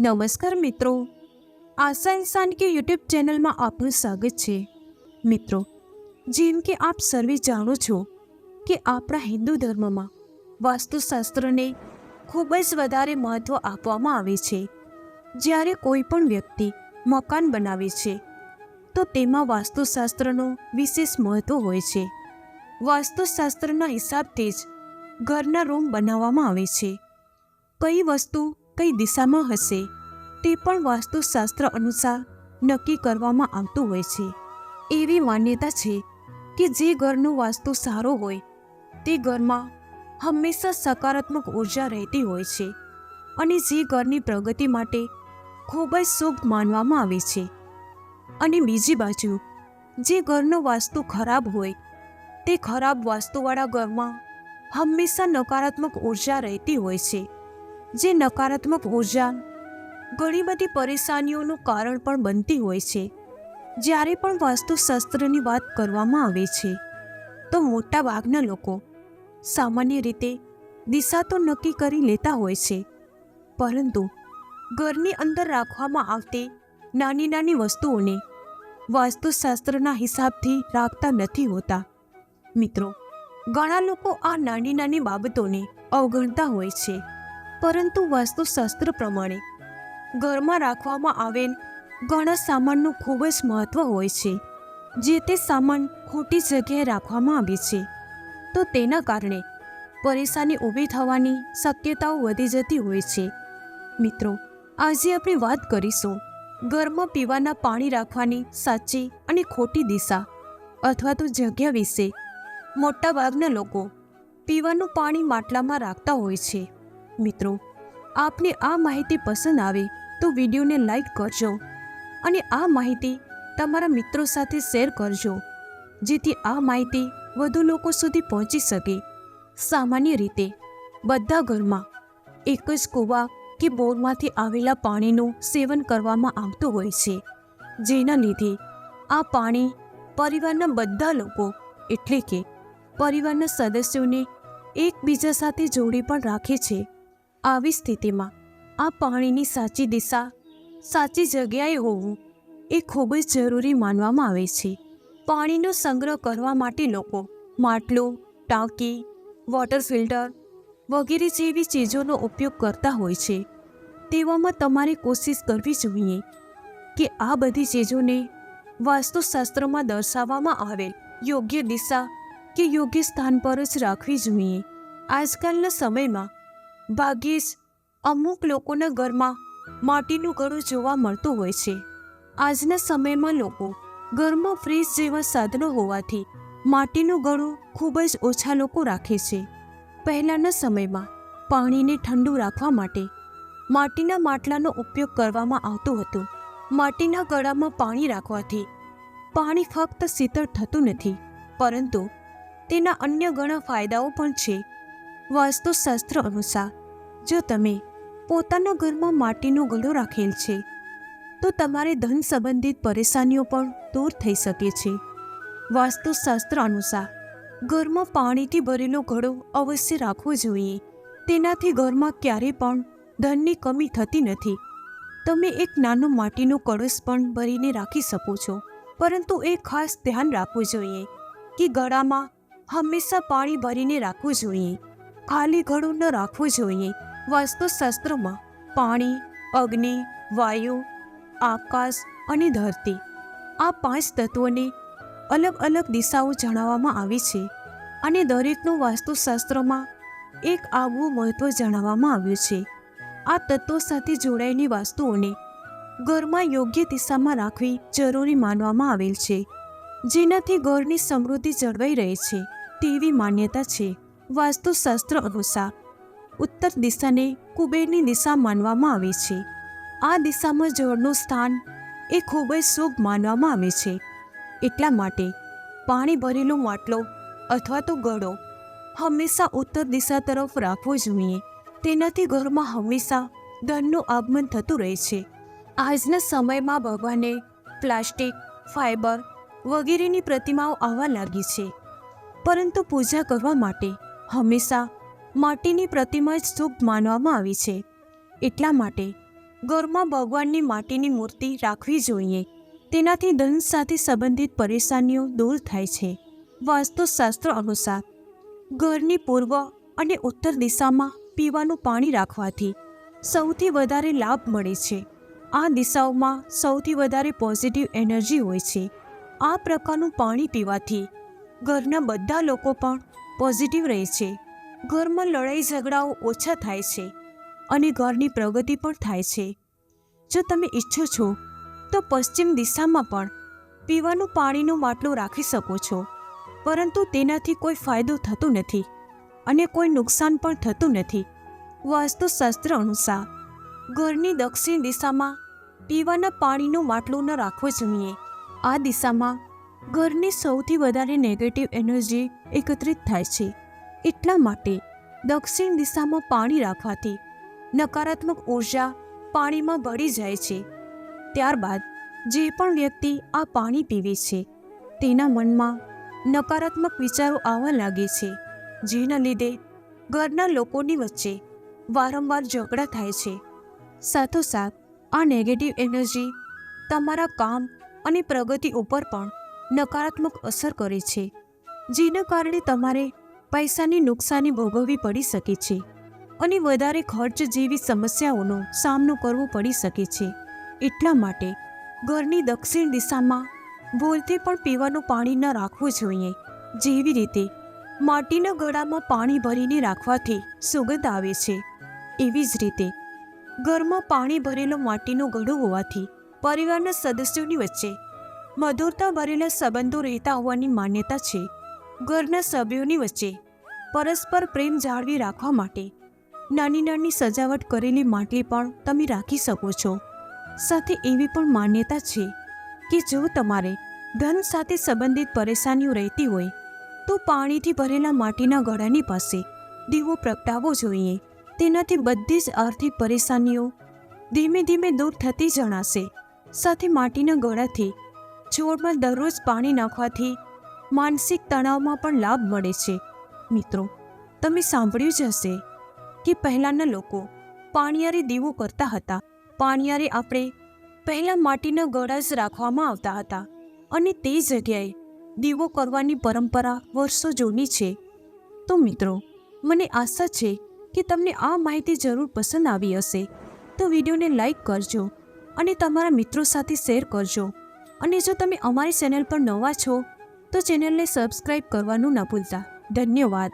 નમસ્કાર મિત્રો. આશા ઇન્સાન કે યુટ્યુબ ચેનલમાં આપનું સ્વાગત છે. મિત્રો, જેમ કે આપ સર્વે જાણો છો કે આપણા હિન્દુ ધર્મમાં વાસ્તુશાસ્ત્રને ખૂબ જ વધારે મહત્ત્વ આપવામાં આવે છે. જ્યારે કોઈ પણ વ્યક્તિ મકાન બનાવે છે, તો તેમાં વાસ્તુશાસ્ત્રનો વિશેષ મહત્ત્વ હોય છે. વાસ્તુશાસ્ત્રના હિસાબથી જ ઘરના રૂમ બનાવવામાં આવે છે. કઈ વસ્તુ કઈ દિશામાં હશે, તે પણ વાસ્તુશાસ્ત્ર અનુસાર નક્કી કરવામાં આવતું હોય છે. એવી માન્યતા છે કે જે ઘરનો વાસ્તુ સારો હોય, તે ઘરમાં હંમેશા સકારાત્મક ઊર્જા રહેતી હોય છે અને જે ઘરની પ્રગતિ માટે ખૂબ જ શુભ માનવામાં આવે છે. અને બીજી બાજુ, જે ઘરનો વાસ્તુ ખરાબ હોય, તે ખરાબ વાસ્તુવાળા ઘરમાં હંમેશા નકારાત્મક ઊર્જા રહેતી હોય છે. જે નકારાત્મક ઊર્જા, ઘણી બધી પરેશાનીઓનું કારણ પણ બનતી હોય છે. જ્યારે પણ વાસ્તુશાસ્ત્રની વાત કરવામાં આવે છે, તો મોટા ભાગના લોકો સામાન્ય રીતે દિશા તો નક્કી કરી લેતા હોય છે, પરંતુ ઘરની અંદર રાખવામાં આવતી નાની નાની વસ્તુઓને વાસ્તુશાસ્ત્રના હિસાબથી રાખતા નથી હોતા. મિત્રો, ઘણા લોકો આ નાની નાની બાબતોને અવગણતા હોય છે. પરંતુ વાસ્તુશાસ્ત્ર પ્રમાણે. ઘરમાં રાખવામાં આવેલ ઘણા સામાનનું ખૂબ જ મહત્ત્વ હોય છે, જે તે સામાન ખોટી જગ્યાએ રાખવામાં આવે છે. તો તેના કારણે પરેશાની ઊભી થવાની શક્યતાઓ વધી જતી હોય છે. મિત્રો, આજે આપણે વાત કરીશું ઘરમાં પીવાના પાણી રાખવાની સાચી અને ખોટી દિશા અથવા તો જગ્યા વિશે. મોટાભાગના લોકો પીવાનું પાણી માટલામાં રાખતા હોય છે. મિત્રો, આપને આ માહિતી પસંદ આવે તો વિડીયોને લાઈક કરજો અને આ માહિતી તમારા મિત્રો સાથે શેર કરજો, જેથી આ માહિતી વધુ લોકો સુધી પહોંચી શકે. સામાન્ય રીતે, બધા ઘરમાં એક જ કૂવા કે બોરમાંથી આવેલા પાણીનું સેવન કરવામાં આવતું હોય છે, જેના લીધે આ પાણી પરિવારના બધા લોકો, એટલે કે પરિવારના સદસ્યોને એકબીજા સાથે જોડી પણ રાખે છે. આવી સ્થિતિમાં આ પાણીની સાચી દિશા, સાચી જગ્યાએ હોવું એ ખૂબ જ જરૂરી માનવામાં આવે છે. પાણીનો સંગ્રહ કરવા માટે લોકો માટલું, ટાંકી, વોટર ફિલ્ટર વગેરે જેવી ચીજોનો ઉપયોગ કરતા હોય છે. તેવામાં તમારે કોશિશ કરવી જોઈએ કે આ બધી ચીજોને વાસ્તુશાસ્ત્રમાં દર્શાવવામાં આવેલ યોગ્ય દિશા કે યોગ્ય સ્થાન પર જ રાખવી જોઈએ. આજકાલના સમયમાં ભાગ્યે જ અમુક લોકોના ઘરમાં માટીનું ઘડું જોવા મળતું હોય છે. આજના સમયમાં લોકો ઘરમાં ફ્રીજ જેવા સાધનો હોવાથી માટીનું ગળું ખૂબ જ ઓછા લોકો રાખે છે. પહેલાંના સમયમાં પાણીને ઠંડુ રાખવા માટે માટીના માટલાનો ઉપયોગ કરવામાં આવતો હતો. માટીના ગળામાં પાણી રાખવાથી પાણી ફક્ત શીતળ થતું નથી, પરંતુ તેના અન્ય ઘણા ફાયદાઓ પણ છે. વાસ્તુશાસ્ત્ર અનુસાર જો તમે પોતાના ઘરમાં માટીનો ગળો રાખેલ છે, તો તમારે ધન સંબંધિત પરેશાનીઓ પણ દૂર થઈ શકે છે. વાસ્તુશાસ્ત્ર અનુસાર, ઘરમાં પાણીથી ભરેલો ઘડો અવશ્ય રાખવો જોઈએ. તેનાથી ઘરમાં ક્યારેય પણ ધનની કમી થતી નથી. તમે એક નાનો માટીનો કળશ પણ ભરીને રાખી શકો છો. પરંતુ એ ખાસ ધ્યાન રાખવું જોઈએ કે ગળામાં હંમેશા પાણી ભરીને રાખવું જોઈએ. ખાલી ઘડો ન રાખવું જોઈએ. વાસ્તુશાસ્ત્રમાં પાણી, અગ્નિ, વાયુ, આકાશ અને ધરતી આ પાંચ તત્વોને અલગ અલગ દિશાઓ જણાવવામાં આવી છે અને દરેકનું વાસ્તુશાસ્ત્રમાં એક આગવું મહત્ત્વ જણાવવામાં આવ્યું છે. આ તત્વો સાથે જોડાયેલી વાસ્તુઓને ઘરમાં યોગ્ય દિશામાં રાખવી જરૂરી માનવામાં આવેલ છે. જેનાથી ઘરની સમૃદ્ધિ જળવાઈ રહે છે તેવી માન્યતા છે. વાસ્તુશાસ્ત્ર અનુસાર ઉત્તર દિશાને કુબેરની દિશા માનવામાં આવે છે. આ દિશામાં જળનું સ્થાન એ ખૂબ જ શુભ માનવામાં આવે છે. એટલા માટે પાણી ભરેલો માટલો અથવા તો ગળો હંમેશા ઉત્તર દિશા તરફ રાખવો જોઈએ. તેનાથી ઘરમાં હંમેશા ધનનું આગમન થતું રહે છે. આજના સમયમાં ભગવાને પ્લાસ્ટિક ફાઇબર વગેરેની પ્રતિમાઓ આવવા લાગી છે. પરંતુ પૂજા કરવા માટે હંમેશા માટીની પ્રતિમા જ શુભ માનવામાં આવી છે. એટલા માટે ઘરમાં ભગવાનની માટીની મૂર્તિ રાખવી જોઈએ. તેનાથી ધન સાથે સંબંધિત પરેશાનીઓ દૂર થાય છે. વાસ્તુશાસ્ત્ર અનુસાર, ઘરની પૂર્વ અને ઉત્તર દિશામાં પીવાનું પાણી રાખવાથી સૌથી વધારે લાભ મળે છે. આ દિશાઓમાં સૌથી વધારે પોઝિટિવ એનર્જી હોય છે. આ પ્રકારનું પાણી પીવાથી ઘરના બધા લોકો પણ પોઝિટિવ રહે છે. ઘરમાં લડાઈ ઝઘડાઓ ઓછા થાય છે અને ઘરની પ્રગતિ પણ થાય છે. જો તમે ઈચ્છો છો, તો પશ્ચિમ દિશામાં પણ પીવાનું પાણીનું માટલું રાખી શકો છો, પરંતુ તેનાથી કોઈ ફાયદો થતો નથી અને કોઈ નુકસાન પણ થતું નથી. વાસ્તુશાસ્ત્ર અનુસાર, ઘરની દક્ષિણ દિશામાં પીવાના પાણીનો માટલો ન રાખવો જોઈએ. આ દિશામાં ઘરની સૌથી વધારે નેગેટિવ એનર્જી એકત્રિત થાય છે. એટલા માટે દક્ષિણ દિશામાં પાણી રાખવાથી નકારાત્મક ઊર્જા પાણીમાં ભળી જાય છે. ત્યારબાદ જે પણ વ્યક્તિ આ પાણી પીવે છે, તેના મનમાં નકારાત્મક વિચારો આવવા લાગે છે, જેના લીધે ઘરના લોકોની વચ્ચે વારંવાર ઝઘડા થાય છે. સાથોસાથ, આ નેગેટિવ એનર્જી તમારા કામ અને પ્રગતિ ઉપર પણ નકારાત્મક અસર કરે છે, જેના કારણે તમારે પૈસાની નુકસાની ભોગવવી પડી શકે છે અને વધારે ખર્ચ જેવી સમસ્યાઓનો સામનો કરવો પડી શકે છે. એટલા માટે ઘરની દક્ષિણ દિશામાં ભૂલથી પણ પીવાનું પાણી ન રાખવું જોઈએ. જેવી રીતે માટીના ગળામાં પાણી ભરીને રાખવાથી સુગંધ આવે છે. એવી જ રીતે ઘરમાં પાણી ભરેલો માટીનો ગળો હોવાથી પરિવારના સદસ્યોની વચ્ચે મધુરતા ભરેલા સંબંધો રહેતા હોવાની માન્યતા છે. ઘરના સભ્યોની વચ્ચે પરસ્પર પ્રેમ જાળવી રાખવા માટે નાની નાની સજાવટ કરેલી માટી પણ તમે રાખી શકો છો. સાથે એવી પણ માન્યતા છે કે જો તમારે ધન સાથે સંબંધિત પરેશાનીઓ રહેતી હોય, તો પાણીથી ભરેલા માટીના ગળાની પાસે દીવો પ્રગટાવવો જોઈએ. તેનાથી બધી જ આર્થિક પરેશાનીઓ ધીમે ધીમે દૂર થતી જણાશે. સાથે માટીના ગળાથી છોડમાં દરરોજ પાણી નાખવાથી માનસિક તણાવમાં પણ લાભ મળે છે. મિત્રો, તમે સાંભળ્યું જ હશે કે પહેલાંના લોકો પાણિયારે દીવો કરતા હતા. પાણિયારે આપણે પહેલાં માટીના ગળા જ રાખવામાં આવતા હતા અને તે જગ્યાએ દીવો કરવાની પરંપરા વર્ષો જૂની છે. તો મિત્રો, મને આશા છે કે તમને આ માહિતી જરૂર પસંદ આવી હશે. તો વિડીયોને લાઈક કરજો અને તમારા મિત્રો સાથે શેર કરજો. અને જો તમે અમારી ચેનલ પર નવા છો તો ચેનલને સબસ્ક્રાઈબ કરવાનું ન ભૂલતા. ધન્યવાદ.